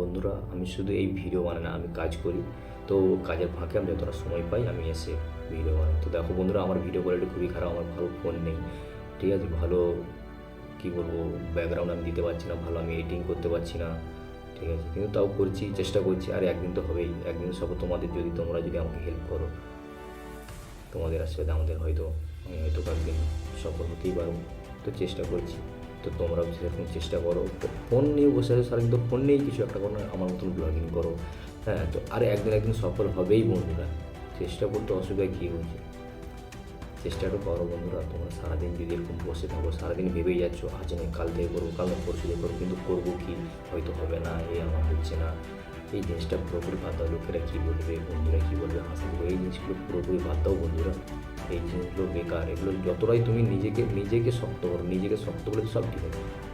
বন্ধুরা, আমি শুধু এই ভিডিও বানাই না, আমি কাজ করি। তো কাজের ফাঁকে আমি যতটা সময় পাই, আমি এসে ভিডিও বানাই। তো দেখো বন্ধুরা, আমার ভিডিও কোয়ালিটি খুবই খারাপ, আমার ভালো ফোন নেই। ঠিক আছে? ভালো, কী বলব ব্যাকগ্রাউন্ড আমি দিতে পারছি না, ভালো আমি এডিটিং করতে পারছি না। ঠিক আছে? কিন্তু তাও করছি, চেষ্টা করছি, আর একদিন তো হবেই। একদিন সব তোমাদের, যদি তোমরা যদি আমাকে হেল্প করো, তোমাদের আশীর্বাদে আমাদের হয়তো আমি হয়তো কয়েকদিন সফল হতেই পারব। তো চেষ্টা করছি। তো তোমরাও সেরকম চেষ্টা করো। ফোন নিয়ে বসে আছো সারাদিন তো ফোন নিয়েই কিছু একটা করো, আমার মতন ব্লগিং করো। হ্যাঁ তো আর একদিন একদিন সফল হবেই বন্ধুরা। চেষ্টা করতে অসুবিধা কী হয়েছে? চেষ্টাটা করো বন্ধুরা, তোমরা সারাদিন যদি এরকম বসে থাকো, সারাদিন ভেবেই যাচ্ছ, আজ নেই কাল থেকে করব, কাল পরশু করব, কিন্তু করব কি? হয়তো হবে না, এ আমার হচ্ছে না। এই জিনিসটা পুরোপুরি বাদ দাও। লোকেরা কী বলবে? বন্ধুরা কী বলবে? হাসি দেবে এই জিনিসগুলো পুরোপুরি বাদ দাও বন্ধুরা। এই জিনিসগুলো বেকার। এগুলো যতটাই তুমি নিজেকে নিজেকে শক্ত করো, নিজেকে শক্ত করে সব ঠিক হবে